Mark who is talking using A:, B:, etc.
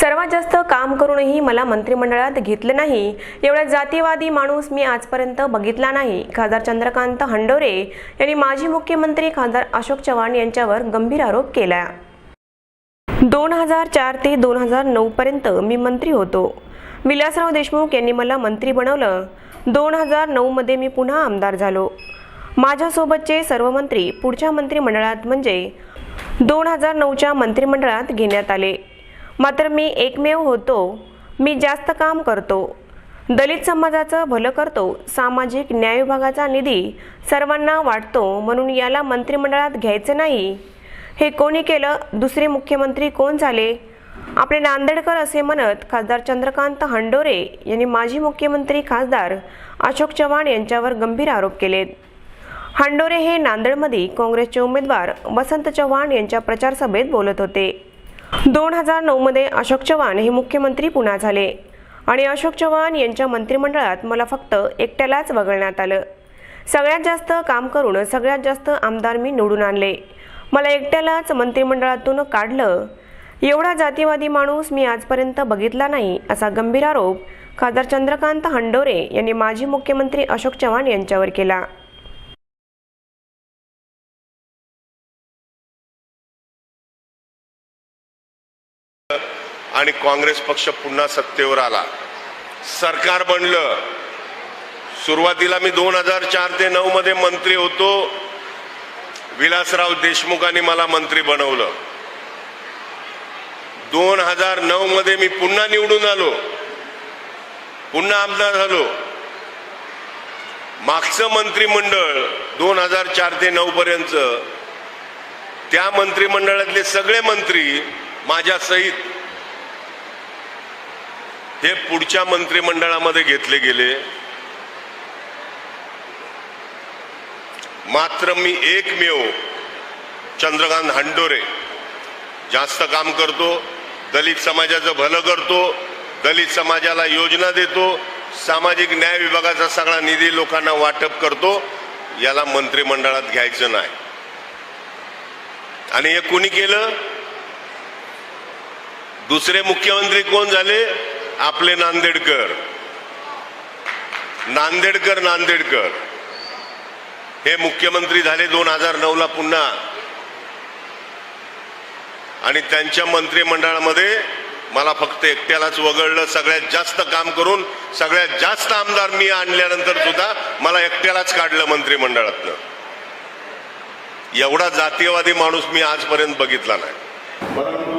A: सर्वात जास्त काम करूनही मला मंत्रिमंडळात घेतलं नाही. एवढा जातीवादी माणूस मी आजपर्यंत बघितला नाही. खासदार चंद्रकांत हंडोरे यांनी माजी मुख्यमंत्री खासदार अशोक चव्हाण यांच्यावर गंभीर आरोप केला. दोन हजार चार ते दोन हजार नऊ पर्यंत मी मंत्री होतो. विलासराव देशमुख यांनी मला मंत्री बनवलं. दोन हजार नऊमध्ये मी पुन्हा आमदार झालो. माझ्यासोबतचे सर्व मंत्री पुढच्या मंत्रिमंडळात म्हणजे दोन हजार नऊच्या मंत्रिमंडळात घेण्यात आले. मात्र मी एकमेव होतो. मी जास्त काम करतो. दलित समाजाचं भलं करतो. सामाजिक न्याय विभागाचा निधी सर्वांना वाटतो म्हणून याला मंत्रिमंडळात घ्यायचं नाही. हे कोणी केलं? दुसरे मुख्यमंत्री कोण झाले? आपले नांदेडकर असे म्हणत खासदार चंद्रकांत हंडोरे यांनी माजी मुख्यमंत्री खासदार अशोक चव्हाण यांच्यावर गंभीर आरोप केलेत. हंडोरे हे नांदेडमध्ये काँग्रेसचे उमेदवार वसंत चव्हाण यांच्या प्रचार सभेत बोलत होते. दोन हजार नऊमध्ये अशोक चव्हाण हे मुख्यमंत्री पुन्हा झाले. आणि अशोक चव्हाण यांच्या मंत्रिमंडळात मला फक्त एकट्यालाच वगळण्यात आलं. सगळ्यात जास्त काम करून सगळ्यात जास्त आमदार मी निवडून आणले. मला एकट्यालाच मंत्रिमंडळातून काढलं. एवढा जातीवादी माणूस मी आजपर्यंत बघितला नाही असा गंभीर आरोप खासदार चंद्रकांत हंडोरे यांनी माजी मुख्यमंत्री अशोक चव्हाण यांच्यावर केला.
B: आणि काँग्रेस पक्ष पुन्हा सत्तेवर आला. सरकार बनलं. सुरुवातीला मी दोन हजार चार ते नऊ मध्ये मंत्री होतो. विलासराव देशमुखांनी मला मंत्री बनवलं. दोन हजार नऊ मध्ये मी पुन्हा निवडून आलो. पुन्हा आमदार झालो. मागचं मंत्रिमंडळ दोन हजार चार ते नऊ पर्यंत त्या मंत्रिमंडळातले सगळे मंत्री माझ्या सहित हे पुढच्या मंत्रिमंडळामध्ये घेतले गेले. मात्र मी एकमेव चंद्रकांत हंडोरे जास्त काम करतो दलित समाजाचं भलं करतो दलित समाजाला योजना देतो सामाजिक न्याय विभागाचा सगळा निधी लोकांना वाटप करतो याला मंत्रिमंडळात घ्यायचं नाही. आणि हे कोणी केलं? दुसरे मुख्यमंत्री कोण झाले? आपले नांदेडकर. नांदेडकर नांदेडकर. हे मुख्यमंत्री झाले दोन हजार नऊला पुन्हा. आणि त्यांच्या मंत्रिमंडळामध्ये मला फक्त एकट्यालाच वगळलं सगळ्यात जास्त काम करून सगळ्यात जास्त आमदार मी आणल्यानंतर सुद्धा मला एकट्यालाच काढलं मंत्रिमंडळातनं. एवढा जातीयवादी माणूस मी आजपर्यंत बघितला नाही.
C: परंतु